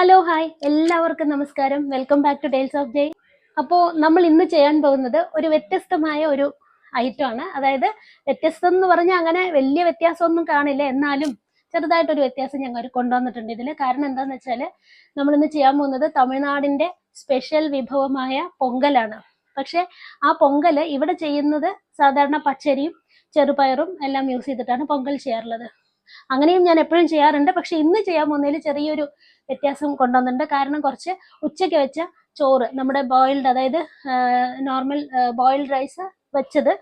Hello hi എല്ലാവർക്കും നമസ്കാരം. Welcome back to tales of Jai അപ്പോൾ നമ്മൾ ഇന്ന് ചെയ്യാൻ പോകുന്നത് ഒരു വ്യത്യസ്തമായ ഒരു ഐറ്റം ആണ്. അതായത് വ്യത്യസ്തം എന്ന് പറഞ്ഞാൽ അങ്ങനെ വലിയ വ്യത്യാസമൊന്നും കാണില്ല. എന്നാലും ചെറുതായിട്ടൊരു വ്യത്യാസം ഞങ്ങൾ കൊണ്ടുവന്നിട്ടുണ്ട് ഇതിൽ കാരണം എന്താണെന്ന് വെച്ചാൽ നമ്മൾ ഇന്ന് ചെയ്യാൻ പോകുന്നത് തമിഴ്നാടിന്റെ സ്പെഷ്യൽ വിഭവമായ പൊങ്കലാണ്. പക്ഷെ ആ പൊങ്കൽ ഇവിടെ ചെയ്യുന്നത് സാധാരണ പച്ചരിയും ചെറുപയറും എല്ലാം യൂസ് ചെയ്തിട്ടാണ് പൊങ്കൽ ചെയ്യാറുള്ളത്. അങ്ങനെയും ഞാൻ എപ്പോഴും ചെയ്യാറുണ്ട്. പക്ഷെ ഇന്ന് ചെയ്യാൻ പോകുന്നതിൽ ചെറിയൊരു വ്യത്യാസം കൊണ്ടുവന്നിട്ടുണ്ട്. കാരണം കുറച്ച് ഉച്ചയ്ക്ക് വെച്ച ചോറ് നമ്മുടെ ബോയിൽഡ് അതായത് നോർമൽ ബോയിൽഡ് റൈസ് വെച്ചത്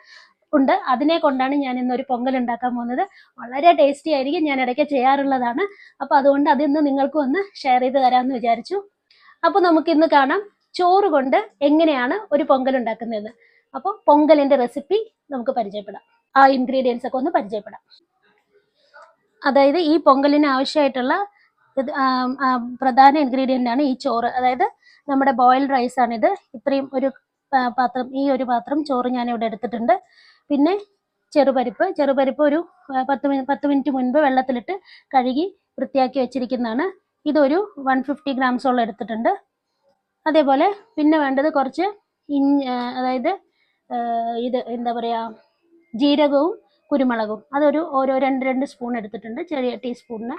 ഉണ്ട്. അതിനെ കൊണ്ടാണ് ഞാൻ ഇന്ന് ഒരു പൊങ്കൽ ഉണ്ടാക്കാൻ പോകുന്നത്. വളരെ ടേസ്റ്റി ആയിരിക്കും. ഞാൻ ഇടയ്ക്ക് ചെയ്യാറുള്ളതാണ്. അപ്പൊ അതുകൊണ്ട് അതിന്ന് നിങ്ങൾക്കും ഒന്ന് ഷെയർ ചെയ്ത് തരാമെന്ന് വിചാരിച്ചു. അപ്പൊ നമുക്ക് ഇന്ന് കാണാം ചോറ് കൊണ്ട് എങ്ങനെയാണ് ഒരു പൊങ്കൽ ഉണ്ടാക്കുന്നത് അപ്പോൾ പൊങ്കലിന്റെ റെസിപ്പി നമുക്ക് പരിചയപ്പെടാം. ആ ഇൻഗ്രീഡിയൻസ് ഒക്കെ ഒന്ന് പരിചയപ്പെടാം. അതായത് ഈ പൊങ്കലിന് ആവശ്യമായിട്ടുള്ള പ്രധാന ഇൻഗ്രീഡിയന്റ് ആണ് ഈ ചോറ്. അതായത് നമ്മുടെ ബോയിൽഡ് റൈസ് ആണിത്. ഇത്രയും ഒരു പാത്രം ഈ ഒരു പാത്രം ചോറ് ഞാൻ ഇവിടെ എടുത്തിട്ടുണ്ട്. പിന്നെ ചെറുപരിപ്പ്. ചെറുപരിപ്പ് ഒരു പത്ത് മിനി പത്ത് മിനിറ്റ് മുൻപ് വെള്ളത്തിലിട്ട് കഴുകി വൃത്തിയാക്കി വെച്ചിരിക്കുന്നതാണ്. ഇതൊരു വൺ ഫിഫ്റ്റി ഗ്രാംസോളം എടുത്തിട്ടുണ്ട്. അതേപോലെ പിന്നെ വേണ്ടത് കുറച്ച് ഇഞ്ച് അതായത് ഇത് എന്താ പറയുക ജീരകവും കുരുമുളകും. അതൊരു ഓരോ രണ്ട് രണ്ട് സ്പൂൺ എടുത്തിട്ടുണ്ട്. ചെറിയ ടീസ്പൂണിന്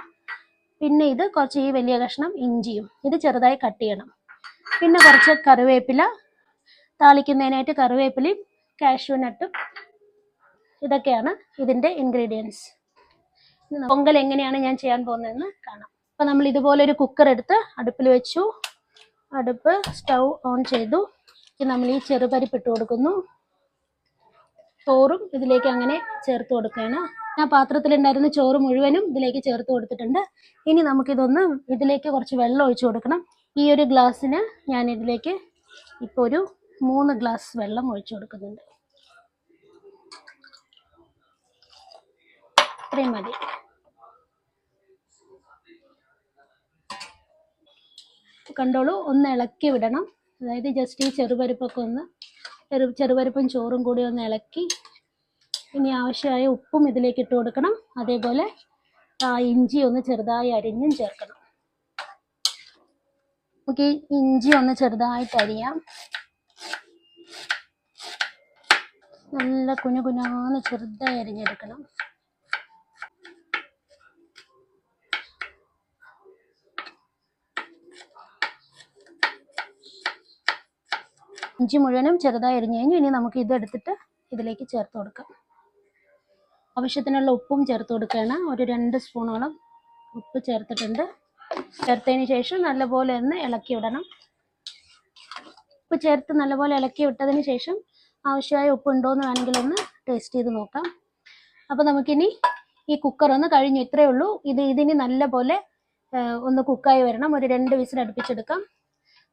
പിന്നെ ഇത് കുറച്ച് ഈ വലിയ കഷ്ണം ഇഞ്ചിയും. ഇത് ചെറുതായി കട്ട് ചെയ്യണം. പിന്നെ കുറച്ച് കറിവേപ്പില താളിക്കുന്നതിനായിട്ട് കറിവേപ്പിലയും കാഷ്യൂ നട്ടും ഇതൊക്കെയാണ് ഇതിന്റെ ഇൻഗ്രീഡിയൻസ് പൊങ്കൽ എങ്ങനെയാണ് ഞാൻ ചെയ്യാൻ പോകുന്നതെന്ന് കാണാം. അപ്പോൾ നമ്മൾ ഇതുപോലെ ഒരു കുക്കർ എടുത്ത് അടുപ്പിൽ വെച്ചു. അടുപ്പ് സ്റ്റൗ ഓൺ ചെയ്തു. നമ്മൾ ഈ ചെറുപരിപ്പ് ഇട്ട് കൊടുക്കുന്നു. ചോറും ഇതിലേക്ക് അങ്ങനെ ചേർത്ത് കൊടുക്കുകയാണ്. ആ പാത്രത്തിലുണ്ടായിരുന്ന ചോറ് മുഴുവനും ഇതിലേക്ക് ചേർത്ത് കൊടുത്തിട്ടുണ്ട്. ഇനി നമുക്കിതൊന്ന് ഇതിലേക്ക് കുറച്ച് വെള്ളം ഒഴിച്ചു കൊടുക്കണം. ഈ ഒരു ഗ്ലാസ്സിന് ഞാൻ ഇതിലേക്ക് ഇപ്പോൾ ഒരു മൂന്ന് ഗ്ലാസ് വെള്ളം ഒഴിച്ചു കൊടുക്കുന്നുണ്ട്. ഇത്രയും മതി. കണ്ടോളൂ ഒന്ന് ഇളക്കി വിടണം. അതായത് ജസ്റ്റ് ഈ ചെറുപരിപ്പൊക്കെ ഒന്ന് ചെറു ചെറുപരിപ്പും ചോറും കൂടി ഒന്ന് ഇളക്കി ഇനി ആവശ്യമായ ഉപ്പും ഇതിലേക്ക് ഇട്ട് കൊടുക്കണം. അതേപോലെ ആ ഇഞ്ചി ഒന്ന് ചെറുതായി അരിഞ്ഞും ചേർക്കണം. നമുക്ക് ഇഞ്ചി ഒന്ന് ചെറുതായിട്ട് അരിയാം. നല്ല കുഞ്ഞു കുഞ്ഞാന്ന് ചെറുതായി അരിഞ്ഞെടുക്കണം. ഇഞ്ചി മുഴുവനും ചെറുതായി അരിഞ്ഞു കഴിഞ്ഞു ഇനി നമുക്ക് ഇത് എടുത്തിട്ട് ഇതിലേക്ക് ചേർത്ത് കൊടുക്കാം. ആവശ്യത്തിനുള്ള ഉപ്പും ചേർത്ത് കൊടുക്കുകയാണ്. ഒരു രണ്ട് സ്പൂണോളം ഉപ്പ് ചേർത്തിട്ടുണ്ട്. ചേർത്തതിന് ശേഷം നല്ലപോലെ ഒന്ന് ഇളക്കി വിടണം. ഉപ്പ് ചേർത്ത് നല്ലപോലെ ഇളക്കി വിട്ടതിന് ശേഷം ആവശ്യമായ ഉപ്പ് ഉണ്ടോ എന്ന് വേണമെങ്കിൽ ഒന്ന് ടേസ്റ്റ് ചെയ്ത് നോക്കാം. അപ്പോൾ നമുക്കിനി ഈ കുക്കർ ഒന്ന് കഴിഞ്ഞു. ഇത്രയേ ഉള്ളൂ. ഇത് ഇതിനി നല്ലപോലെ ഒന്ന് കുക്കായി വരണം. ഒരു രണ്ട് വിസിൽ അടുപ്പിച്ചെടുക്കാം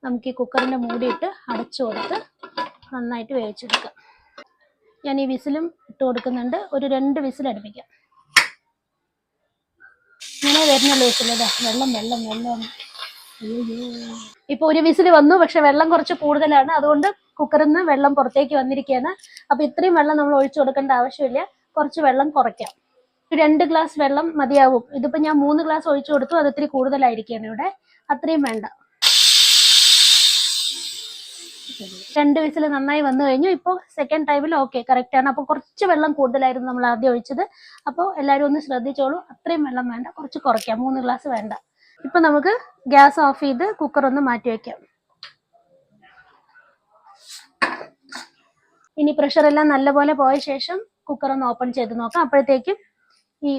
നമുക്ക് ഈ കുക്കറിന്റെ മൂടിയിട്ട് അടച്ചു കൊടുത്ത് നന്നായിട്ട് വേവിച്ചെടുക്കാം. ഞാൻ ഈ വിസിലും ഇട്ട് കൊടുക്കുന്നുണ്ട്. ഒരു രണ്ട് വിസിൽ അടുപ്പിക്കാം. ഇങ്ങനെ വരുന്നുള്ളൂ വിസിലതാ വെള്ളം വെള്ളം വെള്ളം. ഇപ്പൊ ഒരു വിസിൽ വന്നു പക്ഷെ വെള്ളം കുറച്ച് കൂടുതലാണ്. അതുകൊണ്ട് കുക്കറിൽ നിന്ന് വെള്ളം പുറത്തേക്ക് വന്നിരിക്കുകയാണ്. അപ്പൊ ഇത്രയും വെള്ളം നമ്മൾ ഒഴിച്ചു കൊടുക്കേണ്ട ആവശ്യമില്ല. കുറച്ച് വെള്ളം കുറയ്ക്കാം. രണ്ട് ഗ്ലാസ് വെള്ളം മതിയാവും. ഇതിപ്പോ ഞാൻ മൂന്ന് ഗ്ലാസ് ഒഴിച്ചു കൊടുത്തു. അത് ഇത്തിരി കൂടുതലായിരിക്കുകയാണ് ഇവിടെ. അത്രയും വേണ്ട. രണ്ട് വിസിൽ നന്നായി വന്നു കഴിഞ്ഞു. ഇപ്പോൾ സെക്കൻഡ് ടൈമിൽ ഓക്കെ കറക്റ്റ് ആണ്. അപ്പോൾ കുറച്ച് വെള്ളം കൂടുതലായിരുന്നു നമ്മൾ ആദ്യം ഒഴിച്ചത്. അപ്പോൾ എല്ലാവരും ഒന്ന് ശ്രദ്ധിച്ചോളൂ. അത്രയും വെള്ളം വേണ്ട. കുറച്ച് കുറയ്ക്കാം മൂന്ന് ഗ്ലാസ് വേണ്ട. ഇപ്പൊ നമുക്ക് ഗ്യാസ് ഓഫ് ചെയ്ത് കുക്കർ ഒന്ന് മാറ്റി വയ്ക്കാം ഇനി പ്രഷർ എല്ലാം നല്ലപോലെ പോയ ശേഷം കുക്കർ ഒന്ന് ഓപ്പൺ ചെയ്ത് നോക്കാം. അപ്പോഴത്തേക്കും ഈ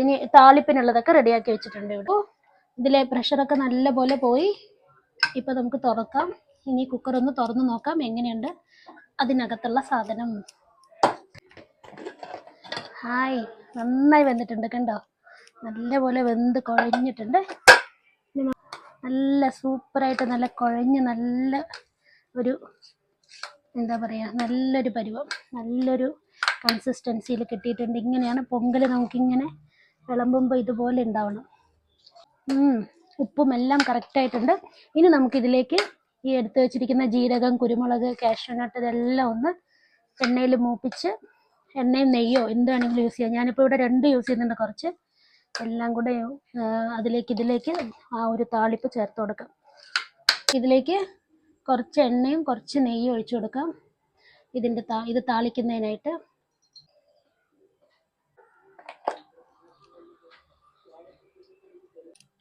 ഇനി താളിപ്പിനുള്ളതൊക്കെ റെഡിയാക്കി വെച്ചിട്ടുണ്ട് ഇവിടെ. ഇതിലെ പ്രഷറൊക്കെ നല്ലപോലെ പോയി. ഇപ്പൊ നമുക്ക് തുറക്കാം. ഇനി കുക്കർ ഒന്ന് തുറന്ന് നോക്കാം. എങ്ങനെയുണ്ട് അതിനകത്തുള്ള സാധനം? ഹായ് നന്നായി വെന്തിട്ടുണ്ട് കണ്ടോ? നല്ലപോലെ വെന്ത് കുഴഞ്ഞിട്ടുണ്ട്. നല്ല സൂപ്പറായിട്ട് നല്ല കുഴഞ്ഞ് നല്ല ഒരു എന്താ പറയുക നല്ലൊരു പരുവം നല്ലൊരു കൺസിസ്റ്റൻസിയിൽ കിട്ടിയിട്ടുണ്ട്. ഇങ്ങനെയാണ് പൊങ്കൽ നമുക്കിങ്ങനെ വിളമ്പുമ്പോൾ ഇതുപോലെ ഉണ്ടാവണം. ഉപ്പും എല്ലാം കറക്റ്റായിട്ടുണ്ട് ഇനി നമുക്കിതിലേക്ക് ഈ എടുത്തു വെച്ചിരിക്കുന്ന ജീരകം കുരുമുളക് കാഷ്യൂനട്ട് ഇതെല്ലാം ഒന്ന് എണ്ണയിൽ മൂപ്പിച്ച് എണ്ണയും നെയ്യോ എന്താണെങ്കിലും യൂസ് ചെയ്യാം. ഞാനിപ്പോൾ ഇവിടെ രണ്ട് യൂസ് ചെയ്യുന്നുണ്ട് കുറച്ച്. എല്ലാം കൂടെ അതിലേക്ക് ഇതിലേക്ക് ആ ഒരു താളിപ്പ് ചേർത്ത് കൊടുക്കാം. ഇതിലേക്ക് കുറച്ച് എണ്ണയും കുറച്ച് നെയ്യും ഒഴിച്ചു കൊടുക്കാം. ഇതിന്റെ താ ഇത് താളിക്കുന്നതിനായിട്ട്.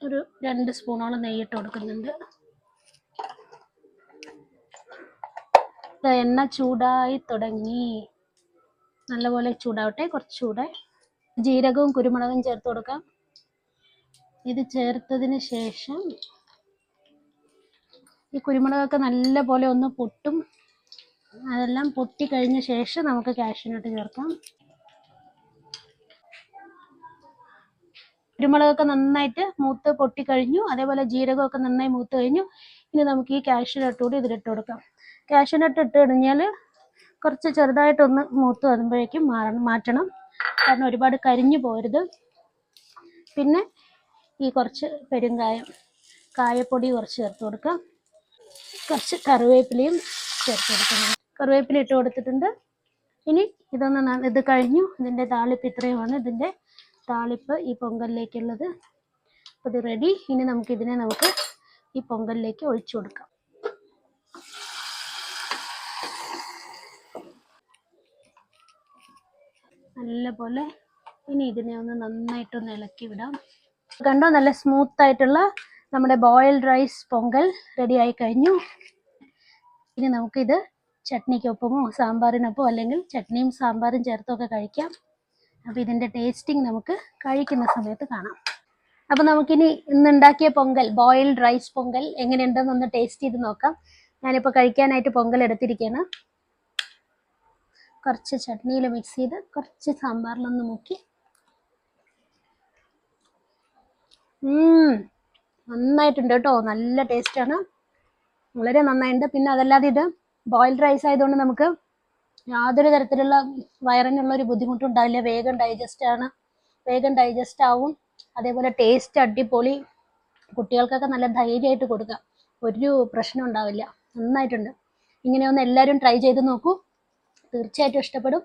ഒരു രണ്ട് സ്പൂണോളം നെയ്യിട്ട് കൊടുക്കുന്നുണ്ട്. എണ്ണ ചൂടായി തുടങ്ങി. നല്ലപോലെ ചൂടാവട്ടെ കുറച്ച് ചൂടെ ജീരകവും കുരുമുളകും ചേർത്ത് കൊടുക്കാം. ഇത് ചേർത്തതിന് ശേഷം ഈ കുരുമുളകൊക്കെ നല്ലപോലെ ഒന്ന് പൊട്ടും. അതെല്ലാം പൊട്ടി കഴിഞ്ഞ ശേഷം നമുക്ക് കാഷ്യൂനട്ട് ചേർക്കാം. കുരുമുളകൊക്കെ നന്നായിട്ട് മൂത്ത് പൊട്ടി കഴിഞ്ഞു. അതേപോലെ ജീരകമൊക്കെ നന്നായി മൂത്ത് കഴിഞ്ഞു. ഇനി നമുക്ക് ഈ കാഷ്യൂനട്ട് ഇതിലിട്ട് കൊടുക്കാം. കാഷ്യൂനട്ട് ഇട്ട് കഴിഞ്ഞാൽ കുറച്ച് ചെറുതായിട്ടൊന്ന് മൂത്ത് വരുമ്പോഴേക്കും മാറണം മാറ്റണം. കാരണം ഒരുപാട് കരിഞ്ഞു പോരുത്. പിന്നെ ഈ കുറച്ച് പെരുങ്കായം കായപ്പൊടി കുറച്ച് ചേർത്ത് കൊടുക്കാം കുറച്ച് കറിവേപ്പിലയും ചേർത്ത് കൊടുക്കണം. കറിവേപ്പില ഇട്ട് കൊടുത്തിട്ടുണ്ട്. ഇനി ഇതൊന്ന് ഇത് കഴിഞ്ഞു. ഇതിന്റെ താളിപ്പ് ഇത്രയുമാണ്. ഇതിന്റെ താളിപ്പ് ഈ പൊങ്കലിലേക്കുള്ളത്. അപ്പോൾ ഇത് റെഡി ഇനി നമുക്ക് ഇതിനെ നമുക്ക് ഈ പൊങ്കലിലേക്ക് ഒഴിച്ചു കൊടുക്കാം. നല്ലപോലെ ഇനി ഇതിനെ ഒന്ന് നന്നായിട്ടൊന്ന് ഇളക്കി വിടാം കണ്ടോ? നല്ല സ്മൂത്ത് ആയിട്ടുള്ള നമ്മുടെ ബോയിൽഡ് റൈസ് പൊങ്കൽ റെഡി ആയി കഴിഞ്ഞു. ഇനി നമുക്കിത് ചട്നിക്കൊപ്പമോ സാമ്പാറിനൊപ്പമോ അല്ലെങ്കിൽ ചട്നിയും സാമ്പാറും ചേർത്തൊക്കെ കഴിക്കാം. അപ്പോൾ ഇതിന്റെ ടേസ്റ്റിംഗ് നമുക്ക് കഴിക്കുന്ന സമയത്ത് കാണാം. അപ്പോൾ നമുക്കിനി ഇന്ന് ഉണ്ടാക്കിയ പൊങ്കൽ ബോയിൽഡ് റൈസ് പൊങ്കൽ എങ്ങനെയുണ്ടെന്ന് ഒന്ന് ടേസ്റ്റ് ചെയ്ത് നോക്കാം. ഞാനിപ്പോൾ കഴിക്കാനായിട്ട് പൊങ്കൽ എടുത്തിരിക്കുകയാണ് കുറച്ച് ചട്നിയിൽ മിക്സ് ചെയ്ത് കുറച്ച് സാമ്പാറിലൊന്ന് മുക്കി. നന്നായിട്ടുണ്ട് കേട്ടോ. നല്ല ടേസ്റ്റാണ് വളരെ നന്നായിട്ടുണ്ട് പിന്നെ അതല്ലാതെ ഇത് ബോയിൽഡ് റൈസ് ആയതുകൊണ്ട് നമുക്ക് യാതൊരു തരത്തിലുള്ള വയറിനുള്ള ഒരു ബുദ്ധിമുട്ടും ഉണ്ടാവില്ല. വേഗം ഡൈജസ്റ്റ് ആണ്. വേഗം ഡൈജസ്റ്റ് ആവും. അതേപോലെ ടേസ്റ്റ് അടിപൊളി. കുട്ടികൾക്കൊക്കെ നല്ല ധൈര്യമായിട്ട് കൊടുക്കാം. ഒരു പ്രശ്നം ഉണ്ടാവില്ല. നന്നായിട്ടുണ്ട്. ഇങ്ങനെ ഒന്ന് എല്ലാവരും ട്രൈ ചെയ്ത് നോക്കൂ. തീർച്ചയായിട്ടും ഇഷ്ടപ്പെടും.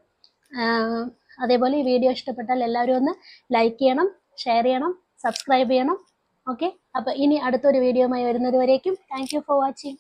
അതേപോലെ ഈ വീഡിയോ ഇഷ്ടപ്പെട്ടാൽ എല്ലാവരും ഒന്ന് ലൈക്ക് ചെയ്യണം ഷെയർ ചെയ്യണം സബ്സ്ക്രൈബ് ചെയ്യണം. ഓക്കെ അപ്പോൾ ഇനി അടുത്തൊരു വീഡിയോയുമായി വരുന്നത് വരേക്കും. Thank for watching